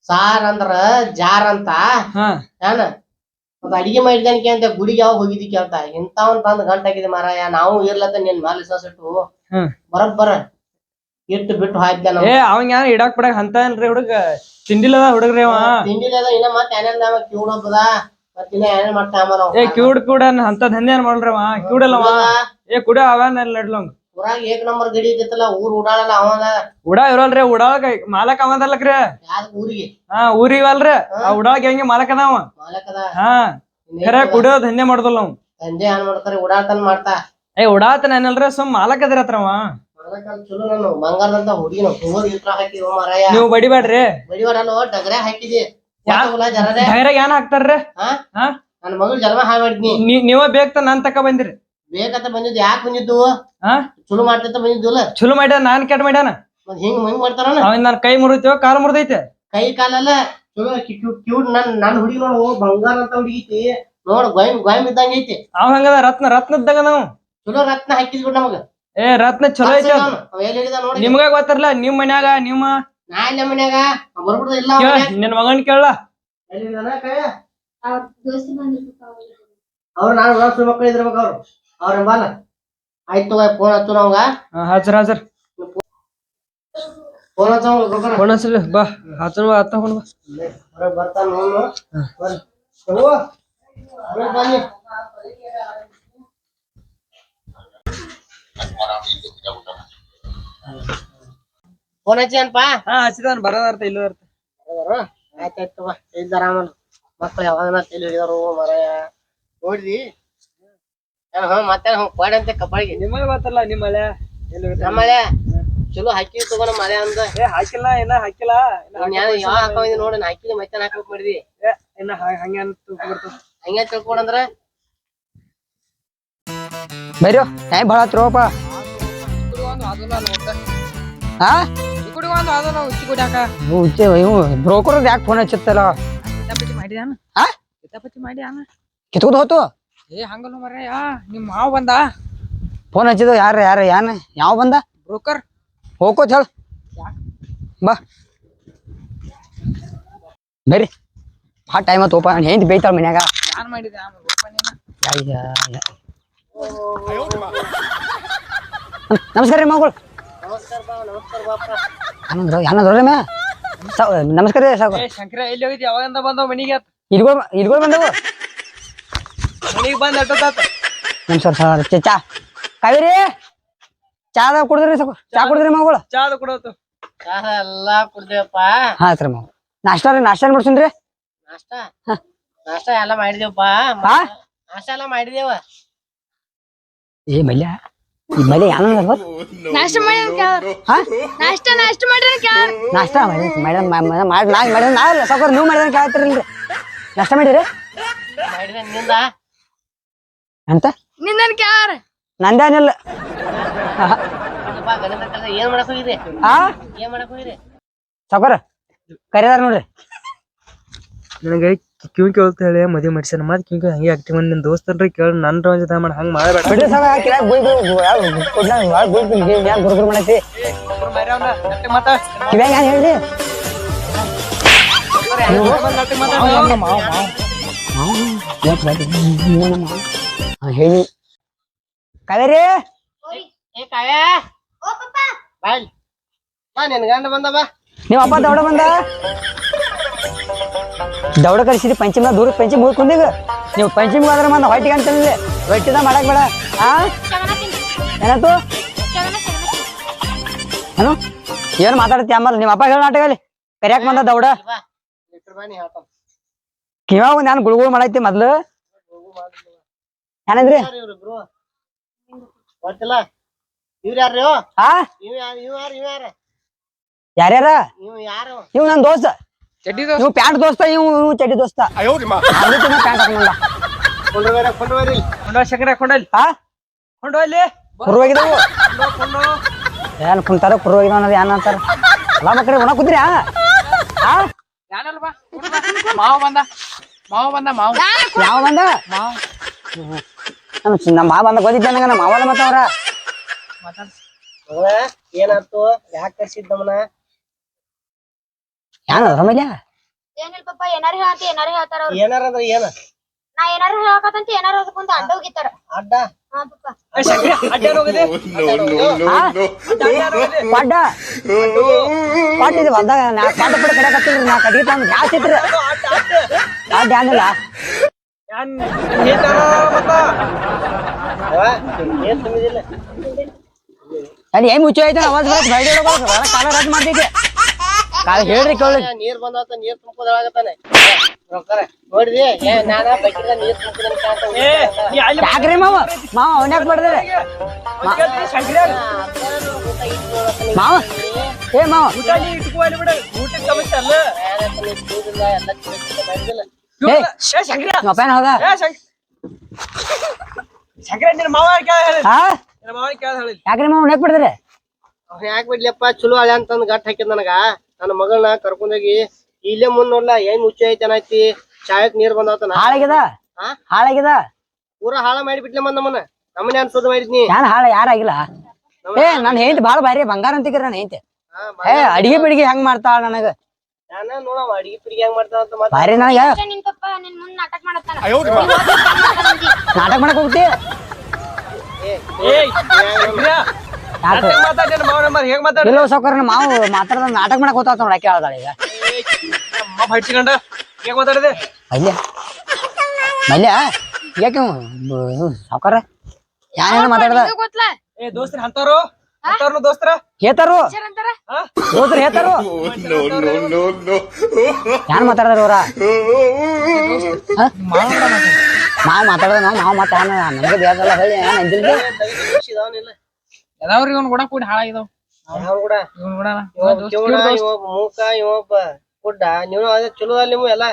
ಸಾರ್ ಅಂದ್ರ ಜಾರ್ ಅಂತ. ಹಾ. ಯಾನ ಮತ್ತ ಅಡಿಗೆ ಮಾಡಿದಾನಿಕೆ ಅಂತ ಗುಡಿಗೆ ಯಾವಾಗ ಹೋಗಿದ್ದಿ ಕೇಳ್ತ? ಇಂಥವನ್ ತಂದ್ ಗಂಟಾಗಿದೆ ಮಾರಾಯ. ನಾವು ಇರ್ಲತ್ತ ನಿನ್ ಮ್ಯಾಲ ವಿಶ್ವಾಸ ಇಟ್ಟು. ಹ್ಮ್. ಬರಬ್ಬರ ಇಟ್ಟು ಬಿಟ್ಟು ಹಾಯ್ದ ಏ ಅವಂಗ ಏನ್ ಇಡಾಕ್ ಪಡಾಕ್ ಅಂತ ಏನ್ರಿ ಹುಡುಗ ತಿಂಡಿಲದ ಹುಡುಗ್ರಿ ಅವ. ತಿಂಡಿಲದ ಇನ್ನ ಮತ್ತ ಏನೇನ್ ಮತ್ತೆ ಕ್ಯೂಡ್ ಹಬ್ಬದ. ಮತ್ತ ಇನ್ನ ಏನೇನ್ ಮಾಡ್ತಾ ಏ ಕ್ಯೂಡ್ ಕೂಡ ಅಂತ ದಂಧೆ ಏನ್ ಮಾಡ್ರಿ ಅವ? ಅವ? ಏ ಕುಡ ಅವನ್ ನಡ್ಲಂಗ್. ಊರಾಗ ಏಕ್ ನಂಬರ್ ಗಡಿ ಇದ್ದಿತ್ತಲ್ಲ ಊರ್ ಉಡಾಳಲ್ಲ ಅವನ ಉಡಾ ಇರಲ್ರಿ ಉಡಾಳ ಮಾಲಕ ಅವದಲ್ಲಕ್ರಿ ಯಾವ್ದ ಊರಿಗೆ? ಹಾ ಊರಿವಲ್ರಿ ಆ ಉಡಾಳಗ ಹೆಂಗೆ ಮಾಲಕ್ ಅದಾವ ಮಾಲಕದ ಹಾ. ಖರೆ ಕುಡಿಯೋ ದಂಧೆ ಮಾಡುದಿಲ್ಲ ಅವ್. ದಂಧೆ ಏನ್ ಮಾಡ್ತಾರೆ ಉಡಾಳ್ತನ ಮಾಡ್ತಾ. ಏ ಉಡಾತನ ಏನಲ್ರಿ ಸುಮ್ ಮಾಲಕ್ ಅದ್ರ ಹತ್ರ ಅವ. ಮಾಲಕ ಚಲೋ ನಾನು ಹುಡುಗಿ ನಾವು ತುಂಬಾ ಮಾರಾಯ. ನೀವು ಬಡಿಬೇಡ್ರಿ. ಬಡಿಬೇಡ್ರಿ ಡಗರೆ ಹಾಕಿದಿ. ಧೈರ್ಯ ಏನ್ ಹಾಕ್ತಾರ್ರಿ? ನನ್ನ ಮಗಳು ಜನ್ಮ ಹಾಕಿ ಮಾಡಿದ್ನಿ. ನೀವ ಬೇಕ್ತ ನಾನ್ ತಕ ಬಂದಿರಿ. ಬೇಕಂತ ಬಂದಿದ್ದು ಯಾಕೆ ಬಂದಿದ್ದು? ಹಾ? ಚಲೋ ಮಾಡ್ತಂತ ಬಂದಿದ್ದು ಚಲೋ ಮಾಡ್ಯಾನ ನಾನ್ ಕೆಟ್ಟ ಮಾಡ್ಯಾನ? ಹಿಂಗ್ ಹಿಂಗ್ ಮಾಡ್ತಾರ ನನ್ ಕೈ ಮುರಿತೇವ ಕಾಲ್ ಮುರಿದೈತೆ? ಕೈ ಕಾಲಲ್ಲ ಚಲೋ ಕ್ಯೂಟ್ ನನ್ ನನ್ ಹುಡುಗಿ ನೋಡು. ಬಂಗಾರ ಅಂತ ಹುಡುಗಿತಿ ನೋಡ್ ಗೋಯ್ ಗೋಯ್ ಇದ್ದಂಗ ಐತಿ. ಅವ್ ಹಂಗದ? ರತ್ನ ರತ್ನದ್ದಾಗ ನಾವು ಚಲೋ ರತ್ನ ಹಾಕಿದ್ಬಿಡ್ ನಮಗ. ಏ ರತ್ನ ಚಲೋ ಐತಿ ಅದ್. ನಿಮ್ಗ ಗೊತ್ತಿರಲ್ಲ ನಿಮ್ ಮನ್ಯಾಗ ನಿಮ್ಮ ಮನ್ಯಾಗ? ಅವ ಬರ್ಬಿಡ್ದ ಇಲ್ಲ ಕೇಳ ನಿನ್ ಮಗನ್ ಕೇಳ. ಎಲ್ಲಿ ಅವ್ರ ದೋಸ್ತಿ ಬಂದಿರ್ಬೇಕು ಅವ್ರು ನಾನು ವರ್ಷ ಮಕ್ಕಳು ಇದ್ರಬೇಕು ಅವ್ರು. ಅವ್ರ ಬಾಲ ಆಯ್ತು ಫೋನ್ ಹಚ್ಚು ನಮ್ಗ. ಹಚ್ಚರ ಹಜರ್ ಫೋನ್ ಹಚ್ಚ ಬಾ ಹಚ್ಚನ ಹತ್ತ ಫೋನ್ ಬಾ. ಬರ್ತಾನ ನೋಡು. ಬರ್ರಿ. ಬನ್ನಿ. ಫೋನ್ ಹಚ್ಚಿ ಅನ್ಪಾ ಹಾ ಹಚ್ಚಿದಾನ. ಬರೋದಾರ್ಥ ಇಲ್ಲ ಅರ್ಥ ಆಯ್ತಾಯ್ತು ಬಾ ಇದ್ದಾರ ಆಮೇಲೆ ಮಕ್ಳು ಯಾವಾಗ ತಲೆ ಹಿಡಿದಾರು ಮರಯ. ನೋಡಿದಿ? ಹ್ಞೂ ಮತ್ತೆ ಹ್ಞೂ ಕೊಡಿ ಅಂತ ಕಬ್ಬಾಳಿಗೆ. ನಿಮಗ ಗೊತ್ತಲ್ಲ ನಿಮ್ಮಳೆ ನಮ್ಮಳೆ ಚಲೋ ಹಾಕಿ ತಗೋ ನಮ್ಮ ಮಳೆ ಅಂದ. ಏ ಹಾಕಿಲ್ಲ ಇನ್ನ ಹಾಕಿಲ್ಲ. ಯಾವ ಯಾವ ನೋಡಿ ನಾ ಹಾಕಿದ್ ಮತ್ತೆ ಹಾಕ್ಬೇಕು ಮಾಡಿದಿ. ಏ, ಇನ್ನ ಹಂಗ ಹಂಗೆ ಅಂತ ಬರ್ತದ ಹಂಗೆ ತಿಳ್ಕೊಂಡಂದ್ರ? ಟೈಮ್ ಭಾಳ ಆತ್ರೋಪ ಹಾ? ಇವು ಉಚ್ಚೆ ಇವು ಬ್ರೋಕರ್ ಯಾಕೆ ಫೋನ್ ಹಚ್ಚತ್ತಲ್ಲ? ಮಾಡಿದಾನ ಹಾ? ಕಿತಾಪತಿ ಮಾಡ್ಯಾನ ಕಿತ್ಕೊದ್ ಹೋತು? ಏ ಹಂಗಲ್ಲ ಮರಯ್ಯ ನಿಮ್ ಮಾವ ಬಂದ? ಫೋನ್ ಹಚ್ಚಿದ ಯಾರ ಯಾರ ಯಾನ? ಯಾವ ಬಂದ? ಬ್ರೋಕರ್. ಹೋಗೋತ್ ಹೇಳ. ಬಾ. ಬರ್ರಿ ಭಾಳ ಟೈಮ್ ಆತೋಪ ಹೆಂಗ್ ಬೈತಾಳ ಮನ್ಯಾಗ. ಯಾನ್ ಮಾಡಿದ ಯಾ- ಯಾ- ಯಾ. ನಮಸ್ಕಾರ ರೀ ಮಗಳು. ನಮಸ್ಕಾರ ಬಾ ನಮಸ್ಕಾರ ರೀ ಸಾಕು. ಶಂಕರ ಎಲ್ಲಿ ಹೋಗಿದ್ದಿ? ಯಾವಾಗಿಂದ ಬಂದವ ಮನಿಗೆ ಆತ? ಇಲ್ಗಳು ಇಲ್ಗಳು ಬಂದವು. ಮನಿಗೆ ಬಂದ ನಮಸ್ಕಾರ ಸರ್ ಚಾ ಕಾವೇರಿ? ಚಾದ ಕುಡಿದ್ರಿ ಸಾಕು. ಚಾ ಕುಡಿದ್ರಿ ಮಗಳು. ಚಾದ ಕೊಡೋತು ಚಹಾ ಎಲ್ಲಾ ಕುಡ್ದೇವಪ್ಪ. ಹಾ ಸರ್ ಮಗಳು. ನಾಷ್ಟಾ ರೀ ನಾಷ್ಟಾ ಮಾಡ್ಸೀನಿ ರೀ ನಾಷ್ಟ? ನಾಷ್ಟ ಎಲ್ಲ ಮಾಡಿದೇವಪ್ಪ. ನಾಷ್ಟ ಎಲ್ಲ ಮಾಡಿದೇವ. ಏ ಮಲ್ಯ. ಈ ಏನಂದ್ರ ನಾಷ್ಟ ಮಾಡಿ ನಾಷ್ಟ ನಾಷ್ಟ ಮಾಡ್ರಿ ನಾಷ್ಟಾ ಮಾಡಿ ಮೇಡಮ್ ಮಾಡಿ ನಾ ನಾವಲ್ಲ ನೀವು ಮಾಡಿದ್ರೆ ಕೇಳತ್ತಿರಲ್ರಿ ನಾಷ್ಟ ಮಾಡಿರಿ ಅಂತ? ನಿನ್ನನ್ ಕೇಳ ನಂದೇನಿಲ್ಲ ಏನ್ ಮಾಡಕ್ ಹೋಗಿರಿ ಏನ್ ಮಾಡಕ್ ಹೋಗಿರಿ ಸಾವ್ಕಾರ ಕರೆದಾರ ನೋಡ್ರಿ. ನನಗೆ ಕಿವಿ ಕೇಳ್ತಾ ಹೇಳಿ ಮದುವೆ ಮಾಡಿಸ್ಯಾನ. ಮತ್ತೆ ಕಿವಿ ಕೇಳಿ ಹಂಗೆ ಆಕ್ಟಿವ್ ನನ್ನ ದೋಸ್ತನ್ರಿ ಕೇಳಿ ನನ್ನ ರೋಜ್ ಮಾಡಿ ಹಂಗೆ ಮಾಡಬೇಡ ಹೇಳಿ. ಕಾವೇರಿ? ಬಾಯ್. ಬಾ ನಿನ್ ಗಂಡ ಬಂದ ಬಾ. ನಿಮ್ಮ ಅಪ್ಪ ದೊಡ್ಡ ಬಂದ? ದೌಡ ಕರ್ಸಿದಿ ಪಂಚಮ ದೂರ ಪಂಚಮಿ ಹೋಗಿ ಕುಂದೀಗ ನೀವು ಪಂಚಮಿ ಹೋದ್ರೆ ಮಂದ ಹೊಟ್ಟಿಗೆ ಅಂತಂದಿಲ್ಲ ಹೊಟ್ಟಿದ ಮಾಡಕ್ ಬೇಡ. ಆ? ಏನಾಯ್ತು? ಏನು? ಏನು ಮಾತಾಡ್ತಿ ಅಮ್ಮ ನಿಮ್ಮ ಅಪ್ಪ ಹೇಳ ನಾಟಕ ಅಲ್ಲಿ. ಕರ್ಯಾಕ್ ಬಂದ ದೌಡ. ಕಿವಾಗ ನಾನು ಗುಳುಗುಳು ಮಾಡೈತಿ ಮೊದ್ಲು? ಏನಂದ್ರಿ? ಯಾರ್ಯಾರ? ಇವ್ ಯಾರು? ಇವ್ ದೋಸ್ತ? ಇವ್ ಪ್ಯಾಂಟ್ ದೋಸ್ತ ಇವ್ ಇವ್ ಚಡ್ಡಿ ದೋಸ್ತ. ಅದಕ್ಕೆ ನಾ ಪ್ಯಾಂಟ್ ಹಾಕೊಂಡ ಕೊಂಡ್ರ ಬೇರೆ ಕೊಂಡ್ರ ಬೇರೆ ಕೊಂಡೋ ಶಂಕರ ಕೊಂಡಲ್ಲಿ ಆ ಕೊಂಡೋ ಅಲ್ಲಿ. ಕುರುವಾಗಿದವು ಏನ್ ಕುಂತಾರ ಕುರುವಾಗಿದ ಅನ್ನೋದು ಏನ್ ಅಂತಾರ? ಅಲ್ಲ ಮಕ್ರಿ ಒಣ ಕುದ್ರಿ ಆ ಆ? ಮಾವ ಬಂದ. ಮಾವ ಬಂದ ಮಾವ. ಯಾವ ಬಂದ? ಮಾವ. ನಮ್ಮ ಮಾವ ಬಂದ ಗೊತ್ತಿದ್ದ ನಂಗ ನಮ್ಮ ಮಾವಲ್ಲ ಮತ್ತವ್ರ. ಏನಾಯ್ತು? ಯಾಕೆ ಕರ್ಸಿದ್ ಏನಿಲ್ಲ ಪಪ್ಪ ಏನಾರ ಹೇಳ್ತಿ ಏನಾರ ಹೇಳ್ತಾರ ಅವ್ರು. ಏನಾರ ಅಂದ್ರೆ ಏನ? ನಾ ಏನಾರ ಹೇಳಕತ್ತಂತ ಏನಾರ ಅದಕ್ಕೊಂದು ಅಡ್ಡ ಹೋಗಿತ್ತಾರ. ಅಡ್ಡ? ಹಾ ಪಪ್ಪ? ಪಡ್ಡ [LAUGHS] ನಾ ಪಡ್ಡ ಪಡ ಕಡೆಕತ್ತಿಲ್ರಿ ನಾ ಕಡಿಗೆ ತಂದು ಗ್ಯಾಸ್ ಇಟ್ರಿ ಅಡ್ಡ ಏನಿಲ್ಲ ಯಾನ್ ಹೇಳ್ತಾರ ಮತ್ತ ಅವ್ವ, ಏನ್ ತುಂಬಿದಿಲ್ಲ ಅಲ್ಲಿ ಏನ್ ಮುಚ್ಚು ಐತೆ ಅವಾಜ್ ಬರಕ್ ಬೈಡಿ ಕಾಲ ರದ್ದು ಮಾಡ್ತೈತಿ ಕಾಲ ಹೇಳ್ರಿ ಕೇಳಿ ನೀರ್ ಬಂದಾತ ನೀರ್ ತುಂಬ್ಕೋದಾಗತ್ತಾನೆ ರೊಕ್ಕರ ನೋಡಿದಿ? ಏ ನಾನ ಬಕ್ಕಿದ ನೀರ್ ತುಂಬಿದ ಏ ನೀ ಅಲ್ಲಿ ಯಾಕ್ರಿ ಮಾವ? ಮಾವ ಅವನ್ಯಾಕ್ ಮಾಡಿದ್ರೆ ಮಾವ ಏ ಮಾವ. ಊಟ ನೀ ಇಟ್ಕೋ ಅಲ್ಲಿ ಬಿಡ. ಊಟದ ಸಮಸ್ಯೆ ಅಲ್ಲ. ಏ ಏ ಶಂಕರ ನಿನ್ನ ಮಾವ ಕೇಳ ಹೇಳಿ ಹಾ ನಿನ್ನ ಮಾವ ಕೇಳ ಹೇಳಿ ಯಾಕ್ರಿ ಮಾವ ಅವನ್ಯಾಕ್ ಬಡ್ದ್ರಿ ಅವ್ನ ಯಾಕೆ ಬಿಡ್ಲಿಪ್ಪ ಚಲೋ ಹಳೆ ಅಂತಂದ್ ಗಟ್ ಹಾಕಿದ್ ನನಗ. ನನ್ನ ಮಗಳನ್ನ ಕರ್ಕೊಂಡೋಗಿ ಇಲ್ಲೇ ಮುಂದ್ ನೋಡ್ಲಾ ಏನ್ ಮುಚ್ಚಿ ಐತಿ ಏನೈತಿ ಚಾಯಕ್ ನೀರ್ ಬಂದಾತನ ಹಾಳಾಗ್ಯದ ಹಾ? ಹಾಳಾಗ್ಯದ ಪೂರ ಹಾಳ ಮಾಡಿ ಬಿಡ್ಲೆ ಮಂದ ನಮ್ಮನ್ನ ನಮ್ಮನೆ ಅನ್ಸೋದ್ ಮಾಡಿದ್ನಿ ಯಾರ ಹಾಳ ಯಾರಾಗಿಲ್ಲ ಏ ನನ್ ಹೆಂಡತಿ ಬಾಳ ಭಾರಿ ಬಂಗಾರ ಅಂತಿಕ್ರ ನನ್ ಹೆಂಡತಿ ಹಾ, ಏ ಅಡಿಗೆ ಬಿಡಿಗೆ ಹೆಂಗ್ ಮಾಡ್ತಾಳ ನನಗ ನಾನ ನೋಡವ ಅಡಿಗೆ ಪಿಡಿಗೆ ಹೆಂಗ್ ಮಾಡ್ತಾ ಅಂತ ಮಾತಾಡ ಭಾರಿ ನನಗ ನಿನ್ ಪಪ್ಪ ನಿನ್ ಮುಂದ್ ನಾಟಕ ಮಾಡತ್ತಾನ ನಾಟಕ ಮಾಡಕ್ ಹೋಗ್ತಿ ಯಾಕ ಮಾತಾಡ ನಿನ್ನ ಮಾವ ನಂಬರ್ ಹೇಗ್ ಮಾತಾಡ ಇಲ್ಲ ಸೌಕರ್ ಮಾವು ಮಾತಾಡ ನಾಟಕ ಮಾಡಕ್ ನೋಡ ಆಕೆ ಹೇಳ್ದಾಳ ಈಗ. ಅಮ್ಮ ಹಚ್ಕೊಂಡ ಹೇಗ್ ಮಾತಾಡಿದೆ? ಮಲ್ಯ. ಮಲ್ಯ ಯಾಕೆ ಸಾವುಕಾರ? ಯಾನೇನ ಮಾತಾಡ್ದ? ಗೊತ್ತಲ ಏ ದೋಸ್ತ್ರ ಅಂತವ್ರು ಅಂತವ್ರು ದೋಸ್ತ್ರ? ಹೇತಾರು? ಅಂತಾರ? ಹಾ? ಹೋದ್ರ ಹೇತಾರು? ಯಾನ್ ಮಾತಾಡ್ದಾರ ಅವ್ರ? ಮಾವ್ ಮಾತಾಡ್ದ ನಾವ್ ಮಾತಾಡ ನಮ್ಗೆ ಬೇಕಲ್ಲ ಹೇಳಿ ಏನ್ ಇದಾವನಿಲ್ಲ ಇವನ್ ಕೂಡ ಕೂಡಿ ಹಾಳಾಗಿದಾವ್ ಕೂಡ ಇವ್ನ ಕೂಡ ಇವ ಕಿವುಡ ಇವ ಮೂಕ ಇವೊಬ್ಬ ಕುಡ್ಡ ನೀವು ಅದೇ ಚಲೋ ಅಲ್ಲಿ ನೀವು ಎಲ್ಲ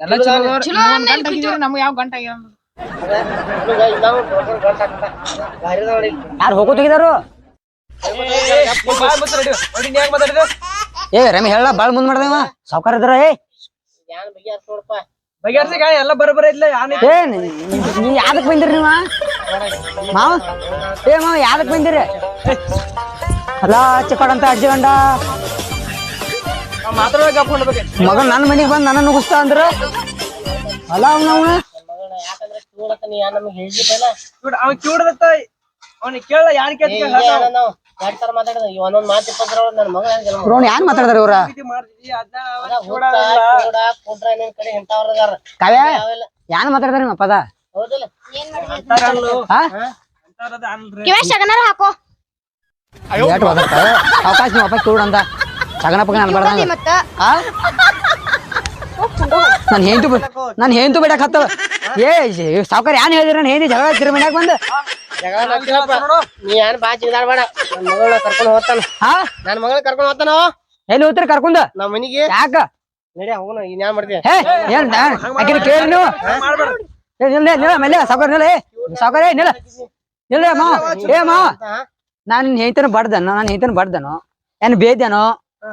ಎಲ್ಲ ಚಲೋ ಗಂಟ ಹಾಕಿದ್ರಿ ನಮ್ಗೆ ಯಾವ ಗಂಟ ಆಗ್ಯಾವ ಯಾರು ಹೆಂಗ್ ಮಾತಾಡಿದೆ ಏ ರಮಿ ಹೇಳ ಬಾಳ್ ಮುಂದ್ ಮಾಡ್ದೇವ ಸಾವುಕಾರ ಇದ್ರ ಏ. ಬಗೆಹರ್ಸಿ ಎಲ್ಲ ಬರೋಬ್ಬರ ಇಲ್ಲ ಏನ್ ಏ ನೀ- ನೀ ಯಾದಕ್ ಬಂದಿರಿ ನೀವ? ಮಾವ? ಏ ಮಾವ ಯಾದಕ್ ಬಂದಿರಿ? ಅಲ್ಲ ಚಿಕ್ಕಡಂತ ಅಜ್ಜಿ ಗಂಡ. ಮಗ ನನ್ನ ಮನೆಗೆ ಬಂದ್ ನನ್ನ ನುಗ್ಸ್ತಾ ಅಂದ್ರ? ಅಲ್ಲ ಅವ್ನ ಅವ್ನ? ಯಾನ್ ಮಾತಾಡ್ದಾರ ಇವ್ರ? ಕಾವ್ಯ ಯಾನ್ ಮಾತಾಡ್ದಾರ ನಿಮ್ಮ ಅಪ್ಪದ? ಏನ್ ಶಗನಾರ ಹಾಕೋ. ಏಟ್ ಹೋಗತ್ತ. ಅವಕಾಶ ಅಂತ ಮತ್ತ. ನಾನು ಹೆಂತು ಬಿಡಕ್ ಹತ್ತವ ಏ ಸಾವುಕಾರ ಯಾನ್ ಹೇಳಿದ್ರ? ನಾನು ಹೆಂದಿ ಜಗಳ ಹಚ್ಚಿರ ಮನ್ಯಾಗ ಬಂದ. ಜಗಳ ನಡ್ಸಿರಪ್ಪ ನೀ ಏನ್ ಬಾ ಜಿಗಿದಾಡ್ಬೇಡ ನನ್ ಮಗಳನ್ನ ಕರ್ಕೊಂಡ್ ಹೋಗ್ತಾನ. ಹಾ? ನನ್ ಮಗಳನ್ನ ಕರ್ಕೊಂಡ್ ಹೋಗ್ತಾನ ಎಲ್ಲಿ ಹೋಗ್ತೀರಿ ಕರ್ಕೊಂಡು? ನಮ್ಮ ಮನಿಗೆ? ಯಾಕ? ನಡಿ ಹೋಗೋಣ. ಇನ್ಯಾನ್ ಮಾಡ್ತೀಯ? ಹೇ ಏನ್ ಆಕಿನ ಕೇಳಿ ನೀವು. ನಿಲ್ಲ ನಿಲ್ಲ ಮೇಲೆ ಸಾವುಕಾರ ನಿಲ್ಲ ಏ ಸಾವುಕಾರ ಏ ನಿಲ್ಲ. ನಿಲ್ಲ ಮಾವ ಏ ಮಾವ ಹಾ? ನಾನು ಹೇಳ್ತಾನೆ ಬಡ್ದನು ನಾನು ಹೇಳ್ತಾನೆ ಬಡ್ದನು. ಏನ್ ಬೇದ್ಯಾನೋ?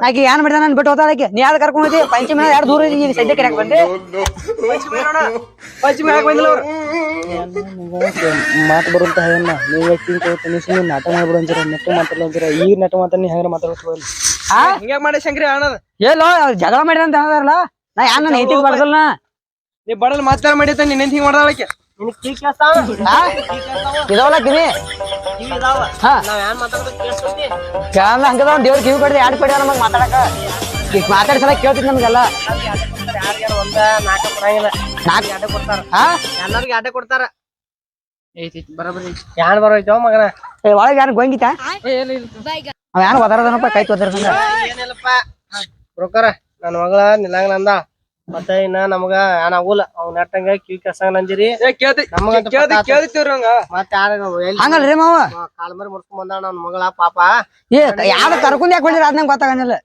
ನಾಕಿ ಏನ್ ಮಾಡಿದ ನಾನು ಬಿಟ್ಟು ಹೋದಾಳಕ್ಕೆ ನೀ ಯಾವ್ದು ಕರ್ಕೊಂಡ್ ಪಂಚಮಿ ಯಾರು ದೂರ ಈಗ ಸದ್ಯಕ್ಕೆ ಯಾಕೆ ಬಂದೆ? ಪಂಚಮಿ ಹಾಕಿ ಬಂದಿಲ್ಲ ಅವ್ರು. ಮಾತು ಬರುವಂತ ನೀವು ವ್ಯಕ್ತಿ ಮಾಡ್ಬಿಡು ಅಂತೀರ? ನೆಟ್ಟು ಮಾತಾಡಲ್ಲ ಅಂತೀರ? ಈಗ ನೆಟ್ಟು ಮಾತಾಡಿ ನೀ ಹೆಂಗಾರ ಹಿಂಗ್ಯಾಕ್ ಮಾಡಿ ಶಂಕ್ರಿ ಎಲ್ಲೋ ಜಗಳ ಮಾಡಿದಂತ ಹೇಳಿದಾರಲ್ಲ? ನಾ ಯಾರು ನನ್ನ ಹೆಂಡತಿಗೆ ಬಡ್ದಲ್ಲ ನೀ ಬಡಲ್ ಮಾತಾಡ ಮಾಡಿದ ನೀನ್ ಹಿಂಗ್ ಮಾಡ್ದಾಳಕ್ಕೆ ನಿನಗ್ ಕೀ ಕೇಳ್ತಾವ ಇದಾವಲ್ಲ ಕಿವಿ? ಕಿವಿ ಇದಾವ. ಹಾ. ನಾವ್ ಏನ್ ಮಾತಾಡೋದು ಕೇಳಿಸ್ತೈತಿ ಕೇಳಲ್ಲ ಹಂಗದ ಒಂದ್ ದೇವ್ರ ಕಿವಿ ಕಡ್ದು ಎರಡು ಕಡೆ ನಮಗ್ ಮಾತಾಡಕ? ಈಗ ಮಾತಾಡ್ಸಲ ಕೇಳ್ತಿದ್ ನಮ್ಗೆಲ್ಲ. ಯಾರ್ಯಾರ ಒಂದ ನಾಲ್ಕ ಅಡ್ಡ ಕೊಡ್ತಾರ? ಹಾ? ಎಲ್ಲರಿಗೂ ಅಡ್ಡ ಕೊಡ್ತಾರ? ಐತಿ ಬರಬರಿ ಯಾನ್ ಮಗನ? ಏ, ಒಳಗೆ ಯಾರು ಗೊಂಗಿತ? ಅವ ಯಾರು ಒದರದನಪ್ಪ ಕೈ ತೊದರ್ದಂಗ ಏನಿಲ್ಲಪ್ಪ. ಬ್ರೋಕರ ನನ್ನ ಮಗಳ ನಿಲ್ಲಂಗ ನಂದ ಮತ್ತೆ ಇನ್ನ ನಮಗ ಏನ್ ಅವ್ ಅವ್ನ ನೆಟ್ಟಂಗ ಕಿವಿ ಕೆಸಂಗ. ಕೇಳ್ತಿವ್ರಿ ಮತ್ತೆ ಯಾರ ಹಂಗಲ್ರಿ ಮಾವ? ಕಾಲ್ ಮರಿ ಮುಡ್ಕೊಂಡ್ ಬಂದಾಳ ನನ್ ಮಗಳ ಪಾಪ. ಏ ಯಾವ್ದು ಕರ್ಕೊಂಡ್ ಯಾಕೆ ಬಂದಿರ? ಅದ್ ನಂಗೆ ಗೊತ್ತಾಗಂಗಿಲ್ಲ.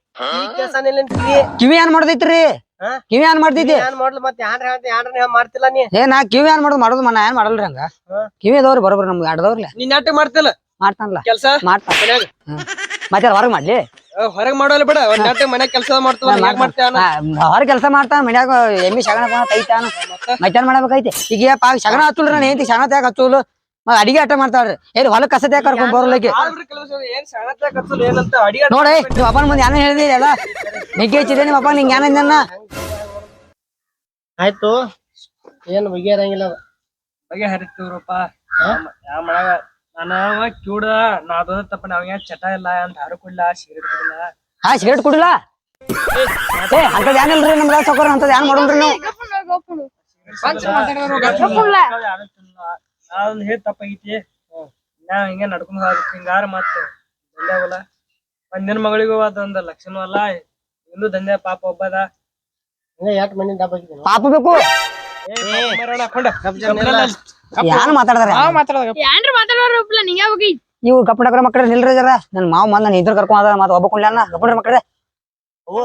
ಕಿವಿ ಏನ್ ಮಾಡ್ದೈತ್ರಿ? ಕಿವಿ ಏನ್ ಮಾಡ್ತೈತಿ ಏನ್ ಮಾಡ್ಲಿ ಮತ್ತೆ ಮಾಡ್ತಿಲ್ಲ ನೀ? ಏ ನಾ ಕಿವಿ ಏನ್ ಮಾಡೋದು ಮಾಡೋದು ಮನ ಏನ್ ಮಾಡಲ್ರಿ ಹಂಗ. ಕಿವಿ ಅದಾವ್ರಿ ಬರೋಬ್ರಿ ನಮ್ಗೆ ಅಡ್ದವ್ರಲ್ಲ ನೀನ್ ಮಾಡ್ತಿಲ್ಲ? ಮಾಡ್ತಾನಲ್ಲ ಕೆಲಸ? ಮಾಡ್ತಾನ. ಮತ್ತೆ ಹೊರಗ್ ಮಾಡ್ಲಿ? ಹೊರಗ್ ಮಾಡೋಲ್ಲ ಬಿಡ. ಒಂದ್ ನಾಟಕ ಮನ್ಯಾಗ ಕೆಲ್ಸ ಮಾಡ್ತಾವ ಯಾಕ್ ಮಾಡ್ತೇವ ಹೊರ ಕೆಲಸ ಮಾಡ್ತಾನ ಮನ್ಯಾಗ ಎಮ್ಮಿ ಶಗಣ ಕೈತಾನ ಮೈತಾನ ಮಾಡ್ಬೇಕೈತಿ. ಈಗ ಏಪ್ಪ ಶಗಣ ಹಚ್ಚುಲ್ರಿ ನಾನು ಹೆಂಡತಿ ಶಗಣ ತ್ಯಾಗ ಮತ್ತ್ ಅಡಿಗೆ ಆಟ ಮಾಡ್ತಾಳ್ರಿ ಏನ್ ಹೊಲ ಕಸ ತ್ಯಾಗ ಕರ್ಕೊಂಡ್ ಬರೋಲಕ್ಕೆ ನೋಡಿ ನಿಮ್ಮ ಅಪ್ಪನ ಮುಂದೆ ಏನ ಹೇಳಿದಿ ಎಲ್ಲ? ನಿಗ್ಗೆ ಹಚ್ಚಿದೆ ನಿಮ್ಮ ಅಪ್ಪ ನಿಂಗೆ ಏನಂದನ್ನ ಆಯ್ತು. ಏನ್ ಬಗೆಹರಂಗಿಲ್ಲ ಬಗೆ ಹರಿತೀವ್ರಪ್ಪ ಯಾವ ಮನ್ಯಾಗ ನಾನು ಕ್ಯೂಡ ನಾ ಅದೊಂದು ತಪ್ಪ ನಾವ್ ಚಟ ಇಲ್ಲ ಅಂತ ಹಾರು ಕುಡ್ಲ ಸಿಗರೇಟ್ ಕುಡಿಲ್ಲ ಹಾ ಸಿಗರೇಟ್ ಕುಡಿಲ್ಲ ಏ ಅಂತದ್ ಏನಿಲ್ರಿ ನಮ್ಗ ಸೌಕರ್ಯ ಅಂತದ್ ಏನ್ ಮಾಡೋಣ್ರಿ ನೀವು? ನಾವ್ ಹೇಳಿ ತಪ್ಪಾಗೈತಿ ನಾವ್ ಹಿಂಗ ನಡ್ಕೊಂಡ್ ಹೋಗ್ಬೇಕು ಹಿಂಗಾರ ಮತ್ತ ಅವಲ್ಲ ಒಂದಿನ ಮಗಳಿಗೂ ಅದೊಂದ್ ಲಕ್ಷಣ ಅಲ್ಲ ಇನ್ನು ದಂಧೆ ಪಾಪ ಒಬ್ಬದ. ಯಾಕೆ ಡಬ್ಬ ಪಾಪ ಬೇಕು. ಏ, ಪಾಪ ಮರೋಣ, ಕೊಂಡ. ಯಾನ್ ಮಾತಾಡ್ದಾರ? ಏನ್ರ ಮಾತಾಡೋರಪ್ಪ ನಿಂಗೆ ಹೋಗಿ? ಇವು ಕಪ್ಪಡಕ್ರ ಮಕ್ಕಳ ನಿಲ್ರಿ ಜರ. ನನ್ ಮಾವ ಮಂದ ನಾನು ಇದ್ರ ಕರ್ಕೊಂಡ ಅದ ಮತ್ತ ಒಬ್ಬ ಕುಂಡ್ಲನ್ನ ಕಪ್ಪಡ ಮಕ್ಕಳ.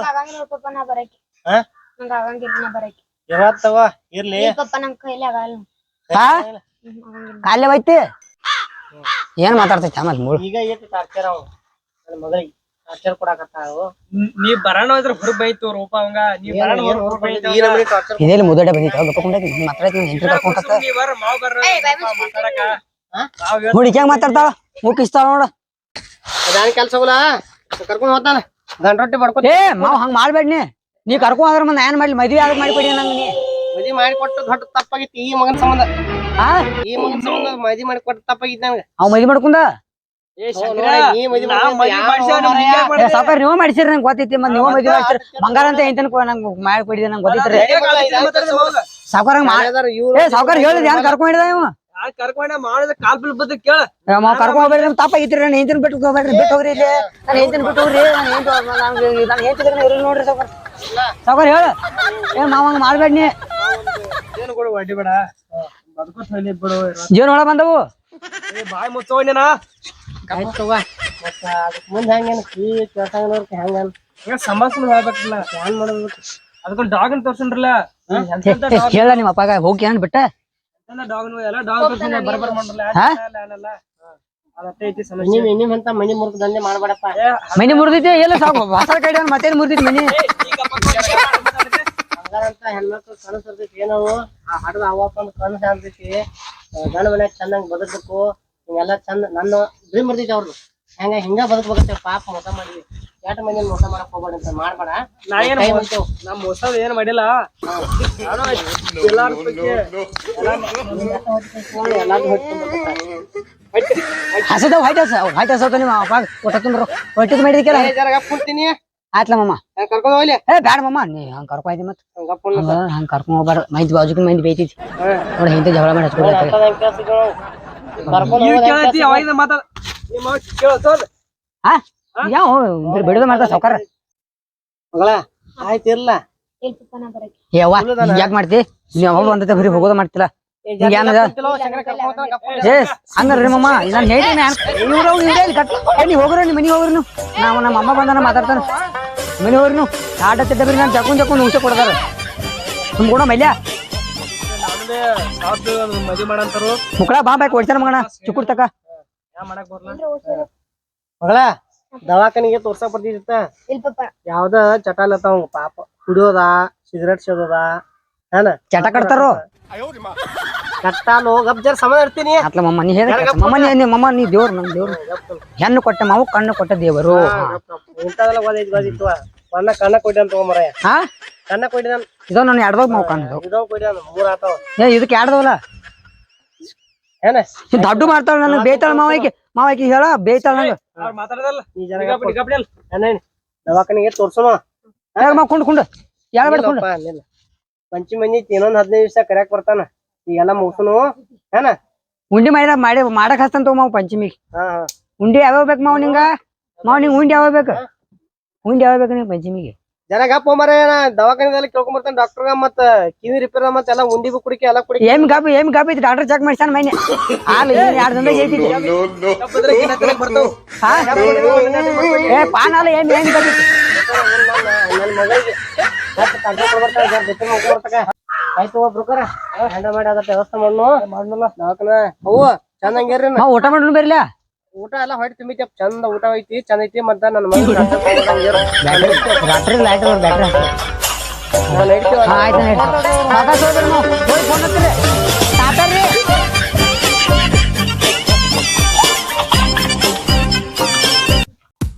ಆಗಂಗಿಲ್ಲ ಪಪ್ಪ ನಾ ಬರಕ್ಕೆ. ಹಾ? ನಂಗ ಆಗಂಗಿಲ್ಲ ನಾ ಬರಕ್ಕೆ. ಇರತ್ತವ ಇರ್ಲಿ. ಪಪ್ಪ ಕೈಲಿ ಆಗಲ್ಲ. ಹಾ? ಕಾಲೇ ಐತಿ ಏನ್ ಮಾತಾಡ್ತೈತಿ ಮತ್ ಮೂಳು ಈಗ ಏಟ್ ಟಾರ್ಚರ್ ಅವ? ನನ್ನ ಮಗಳಿಗೆ ಟಾರ್ಚರ್ ಕೊಡಾಕತ್ತಾವ ನ್- ನೀ ಬರಾಣ ಇದ್ರ ಹೊರಗ್ ಬೈತು ರೂಪ ಅವಂಗ. ನೀ ಬರಾಣ ಹೊರಗ್ ಬೈತು ಈ ನಮ್ನಿ ಟಾರ್ಚರ್ ಇದೇಲಿ ಮುದಡೆ ಬಂದಿತ್ತು? ಗಪ್ಪ ಕುಂಡಾಕಿ ಮಾತಾಡೈತಿ ಹೆಂಡ್ರಿ ಕರ್ಕೊಂಡ್ ನೀ ಬರ ಮಾವ್ ಬರ್ರ ಮಾತಾಡಕ. ನೋಡಿ ಹೆಂಗ್ ಮಾತಾಡ್ತಾಳ ಮುಕ್ಕಿಸ್ತಾಳ ನೋಡ. ಅದಾನ ಕೆಲ್ಸ ಹೋಗಲ್ಲ ಕರ್ಕೊಂಡ್ ಹೋಗ್ತಾನ? ಗಂಡ ರೊಟ್ಟಿ ಬಡ್ಕೊತ ಏ ಮಾವ್ ಹಂಗ್ ಮಾಡ್ಬೇಡ್ನಿ ನೀ. ಕರ್ಕೊಂಡ್ ಹೋದ್ರ ಮುಂದೆ ಏನ್ ಮಾಡ್ಲಿ ಮದ್ವಿ ಆದ್ ಮಾಡಿಕೊಡಿ ನಂಗ ನೀ. ಮದಿ ಮಾಡಿ ಕೊಟ್ಟ ದೊಡ್ಡ ತಪ್ಪಾಗಿತ್ತು ಈ ಮಗನ ಸಂಬಂಧ. ಆ? ಈ ಮಗನ ಸಂಬಂಧ ಮದಿ ಮಾಡಿ ಕೊಟ್ಟ ತಪ್ಪಾಗಿತ್ತು ನನಗೆ. ಅವ್ ಮದಿ ಮಾಡ್ಕೊಂಡ? ಏ ಹೋ, ಶಂಕ್ರ, ನೋಡಿ, ನೀ ಮದ್ವಿ ನಾವ್ ಮಾಡ್ಕೊಂಡ್ ಮದ್ವಿ? ಸಾವ್ಕಾರ ನೀವ ಮಾಡಿಸಿರಿ ನಂಗೆ ಗೊತ್ತೈತಿ ಮತ್ತೆ ನೀವ ಮದಿ ಮಾಡ್ಸಿರಿ. ಬಂಗಾರ ಅಂತ ಐತನ್ ನಂಗೆ ಮಾಡಿಕೊಡಿದೆ ನಂಗೆ ಗೊತ್ತೈತ್ರಿ. ಸಾವುಕಾರ ಸಾವುಕಾರ ಹೇಳಿದ್ ಯಾನ್ ಕರ್ಕೊಂಡ್ ಹಿಡ್ದ ಇವ? ಕರ್ಕೊಂಡ ಮಾಡಿದ ಕಾಲ್ ಬೀಳ್ ಬದ್ದ ಕೇಳ. ಏ, ಮಾವ್ ಕರ್ಕೊಂಡ್ ಹೋಗ್ಬೇಡ್ರಿ ನಮ್ ತಪ್ಪಾಗಿತ್ರಿ ನಾನು ಹೆಂತಿನ ಬಿಟ್ಟು ಹೋಗ್ಬೇಡ್ರಿ ಬಿಟ್ಟು ಹೋಗ್ರಿ ಇಲ್ಲಿ. ನಾನು ಬಿಟ್ಟು ಹೋಗ್ರಿ ನಾನು ಇರಲಿ ನೋಡ್ರಿ ಸಾವ್ಕಾರ. ಸಾವ್ಕಾರ ಹೇಳ. ಏ ಮಾವ ಹಂಗ್ ಮಾಡ್ಬೇಡ ನೀ. ಏನು ಕೊಡು ಅಡ್ಡಿ ಬೇಡ. ಬದುಕೋತ್ ಹೋಗ್ಲಿ ಬಿಡು ಜೀವನ ಒಳ ಬಂದವು. ಏ ಬಾಯ್ ಮುಚ್ಚೋ ನೀನ. ಆಯ್ತು ತಗೋ. ಮತ್ತ ಅದಕ್ ಮುಂದ್ ಹೆಂಗೇನ್ ಕೀ ಕೇಳ್ಸಂಗ್ ಹೆಂಗನ್. ಈಗ ಸಂಭಾಷಣೆ ಹೇಳ್ಬೇಕಲ್ಲ ಏನ್ ಮಾಡೋದು ಅದಕ್ಕೊಂದು ಡಾಗನ್ ತೋರ್ಸನ್ರಲ್ಲ. ಹೇಳ ನಿಮ್ಮ ಅಪ್ಪಾಗ ಹೋಗಿ ಏನ್ ಬಿಟ್ಟ ಡಾಗ್ ಎಲ್ಲ ಡಾಗ್ ತೋರ್ಸನ್ ಬರಬರ್ ಮಾಡ್ರಲ್ಲ ಹಾ? ಅದತ್ತೆ ಐತಿ ಸಮಸ್ಯೆ. ನಿಮ್ ನಿಮ್ ಅಂತ ಮನಿ ಮುರ್ಕ ದಂಧೆ ಮಾಡ್ಬೇಡಪ್ಪ. ಮನಿ ಮುರಿದೈತಿ ಎಲ್ಲ ಸಾಕು. ಹೊಸ ಕಡೆ ಮತ್ತೇನ್ ಮುರಿದೈತಿ ಮನಿ? ಹಂಗಾರಂತ ಹೆಣ್ಮಕ್ಳು ಕನಸು ಇರ್ತೈತಿ ಏನೋ ಆ ಹಡದ ಅವಪ್ಪ ಅಂದ್ ಕನಸು ಆಗ್ತೈತಿ. ಗಂಡ ಮನ್ಯಾಗ ಚಂದಂಗ್ ಬದುಕಬೇಕು. ಹಿಂಗೆಲ್ಲ ಚಂದ ನನ್ನ ಡ್ರೀಮ್ ಇರ್ತೈತಿ ಅವ್ರದ್ದು ಹೆಂಗ ಹಿಂಗ ಬದುಕ್ಬೇಕಂತ ಪಾಪ ಮೋಸ ಮಾಡಿದ್ವಿ. ಎರಡು ಮಂದಿ ಮೋಸ ಮಾಡಕ್ ಹೋಗ್ಬೇಡ ಅಂತ ಮಾಡ್ಬೇಡ. ನಾ ಏನ್ ಕೈ ಮೋ- ಮುಗ್ದು. ನಾ ಮೋಸದ ಏನ್ ಮಾಡಿಲ್ಲ? ನಾನು ಎಲ್ಲಾರ್ ಬಗ್ಗೆ. ಹಸದ ವೈಟ್ ಹಸ ವೈಟ್ ಹಸ ನಿಮ್ಮ ಅಪ್ಪಾಗ ಊಟ ಹೊಟ್ಟಿದ್ ಮಾಡಿದಕ್ಕೆಲ್ಲ ಏ, ಜರ ಗಪ್ ಕುಂತೀನಿ ಆತ್ಲ ಮಮ್ಮ ಕರ್ಕೊಂಡು ಹೋಗ್ಲಿ. ಏ ಬ್ಯಾಡ ಮಮ್ಮ ನೀ ಹಂಗ್ ಕರ್ಕೊ ಆಯ್ತಿ ಮತ್ ಹಂಗ ಕರ್ಕೊಂಡ್ ಹೋಗ್ಬಾರ್ದು. ಮೈದ್ ಬಾಜುಕ್ ಮಂದಿ ಬೈತೈತಿ ನೋಡಿ ಹಿಂದೆ ಜಗಳ ಮಾಡಿ ಹಚ್ಕೊಳ್ಬೇಕು ಕರ್ಕೊಂಡು ಮಾತಾಡ ನಿಮ್ಮ ಹಾ? ಯಾವ ಬಿಡುದ ಮಾಡ್ತಾ ಸಾವ್ಕಾರ. ಮಗಳ ಆಯ್ತು ಇರ್ಲ. ಯವ್ವ ಯಾಕೆ ಮಾಡ್ತಿ? ನೀವ್ ಅವಾಗ ಬರೀ ಹೋಗೋದ ಮಾಡ್ತಿಲ್ಲ. ಹಿಂಗ್ ಏನದ ಏ ಹಂಗಲ್ರಿ ಮಮ್ಮ ನಾನು ಹೇಳ್ತೀನಿ ಇವ್ರು ಇವ್ರೇ ಇಲ್ಲಿ ಕಟ್. ನೀವ್ ಹೋಗ್ರಿ ನಿಮ್ಮ ಮನಿಗೆ ಹೋಗ್ರಿ ನೀವು. ನಾವು ನಮ್ಮ ಅಮ್ಮ ಬಂದಾನ ಮಾತಾಡ್ತಾನೆ. ಮನೆ ಹೋಗ್ರಿ ನೀವು. ಆಟ ತಿದ್ದ ಬರೀ ನಾನು ಉಂಚೆ ಕೊಡ್ತಾರ ಕೂಡ ಮಲ್ಯ? ಮಾಡಂತಾರು. ಮುಕ್ಕಳ ಬಾ ಬಾಯ್ ಮಗಣ ಮಗಳ ದವಾಖಾನಿಗೆ ತೋರ್ಸಕ್ ಬರ್ತಿತ್ತ ಇಲ್ ಯಾವ್ದ ಚಟಾಲತ್ತಾವ ಪಾಪ. ಕುಡಿಯೋದ ಸಿಗರೇಟ್ ಸೇದೋದ ಏನ? ಚಟ ಕಟ್ತಾರೋ? ಕಟ್ಟಾಲು ಗಪ್ ಜರ ಸಮಾನ ಇರ್ತೀನಿ. ಅತ್ಲ ಮಮ್ಮ ನೀ ಹೇಳ ಮಮ್ಮ ನೀ ನೀ- ಮಮ್ಮ ನೀ ದೇವ್ರು ನಮ್ ದೇವ್ರು. ಹೆಣ್ಣು ಕೊಟ್ಟ ಮಾವು ಕಣ್ಣು ಕೊಟ್ಟ ದೇವರು. ಇಂಥದೆಲ್ಲ ಗೊತ್ತೈತಿ ಗೊತ್ತಿತ್ತು ಕಣ್ಣ ಕಣ್ಣ ಕೊಯ್ದಾನ ತಗೊಂಬರ. ಹಾ? ಕಣ್ಣ ಕೊಯ್ದಾನ ಇದೋ ನಾನು ಎಡ್ದೋಗ್ ಮಾವು ಕಣ್ಣು ಇದೋ ಕೊಯ್ದಾನ ಮೂರ್ ಆತಾವ. ಏ ಇದಕ್ಕೆ ಎಡ್ದವಲ್ಲ ಏನ? ದೊಡ್ಡ ಮಾಡ್ತಾಳ ನನಗೆ ಬೇಯ್ತಾಳ ಮಾವಯ್ಕೆ ಮಾವಯ್ಕೆ ಹೇಳ ಬೇಯ್ತಾಳ ನಂಗ. ದವಾಖಾನಿಗೆ ತೋರ್ಸೋಣ ಯಾಕ ಮಾವು ಕುಂಡ್ ಕುಂಡ್. ಯಾರು ಬೇಡ ಕುಂಡ್. ಪಂಚಮಿ ಮಂದಿ ಇನ್ನೊಂದ್ ಹದಿನೈದು ದಿವಸ ಕರ್ಯಾಕ್ ಬರ್ತಾನ. ಈಗೆಲ್ಲ ಮುಗಿಸನು ಏನ ಉಂಡಿ ಮಾಡಿದ ಮಾಡಿ ಮಾಡಕ್ ಹಸ್ತಂತ ತಗೋ ಮಾವು ಪಂಚಮಿಗೆ. ಹಾ ಹಾ. ಉಂಡಿ ಯಾವ್ಯಾವ ಬೇಕು ಮಾವ ನಿಂಗ? ಮಾವ್ ನಿಂಗ ಉಂಡಿ ಯಾವ ಬೇಕು? ಉಂಡಿ ಯಾವ ಬೇಕು ನಿಂಗೆ ಪಂಚಮಿಗೆ? ಜನ ಗಪ್ಪ ಮರ ದವಾಖಾನೆದಲ್ಲಿ ಕೇಳ್ಕೊಂಡ್ ಡಾಕ್ಟರ್ ಡಾಕ್ಟರ್ಗ ಮತ್ತ ಕಿವಿ ರಿಪೇರ್ ಮತ್ತ ಎಲ್ಲ ಉಂಡಿ ಬು ಕುಡಿಕೆ ಎಲ್ಲ ಕುಡಿಕೆ. ಏಮ್ ಗಾಬಿ ಏಮ್ ಗಾಬಿ ಐತಿ ಡಾಕ್ಟರ್ ಚೆಕ್ ಮಾಡ್ಸಾನ ಮೈನೆ. ಹಾಲು ಎರಡು ನೋ ಐತಿ ತಪ್ಪಿದ್ರೆ ಗಿಡ ತಿನ್ನಕ್ ಬರ್ತಾವ್. ಹಾ? ಏ ಪಾನ್ ಹಾಲು ಏಮ್ ಏಮ್ ಗಾಬಿ ಆಯ್ತು ಬ್ರೋಕರ್ ಹ್ಯಾಂಡಲ್ ಮಾಡಿ ಅದಕ್ಕೆ ವ್ಯವಸ್ಥೆ ಮಾಡ್ನು. ಮಾಡ್ನಲ್ಲ. ದವಾಖಾನೆ. ಅವು ಚಂದಂಗೇರಿ ಊಟ ಮಾಡೋಣ ಬರಲ್ಲ ಊಟ ಎಲ್ಲ ಹೊಟ್ಟೆ ತುಂಬಿತಿ ಚಂದ ಊಟ ಐತಿ ಚಂದ ಐತಿ ಮತ್ತ ನನ್ನ ಮಗ ಲೈಟ್ ಬ್ಯಾಟ್ರಿ. ಆಯ್ತು ಆಯ್ತು.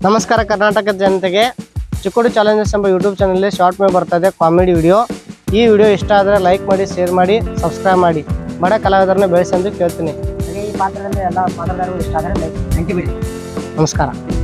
ನಮಸ್ಕಾರ ಕರ್ನಾಟಕ ಜನತೆಗೆ. ಚಿಕ್ಕೋಡು ಚಾಲೆಂಜಸ್ ಎಂಬ ಯೂಟ್ಯೂಬ್ ಚಾನಲ್ ಶಾರ್ಟ್ ಮೇಲೆ ಬರ್ತಾ ಇದೆ ಕಾಮಿಡಿ ವಿಡಿಯೋ ಈ ವಿಡಿಯೋ ಇಷ್ಟ ಆದರೆ ಲೈಕ್ ಮಾಡಿ ಶೇರ್ ಮಾಡಿ ಸಬ್ಸ್ಕ್ರೈಬ್ ಮಾಡಿ. ಬಡ ಕಲಾವಿದರನ್ನ ಬೆಳೆಸಂದು ಕೇಳ್ತೀನಿ. ಈ ಪಾತ್ರದಲ್ಲಿ ಎಲ್ಲ ಪಾತ್ರದಾರರು ಇಷ್ಟ ಆದರೆ ಲೈಕ್ ನಮಸ್ಕಾರ.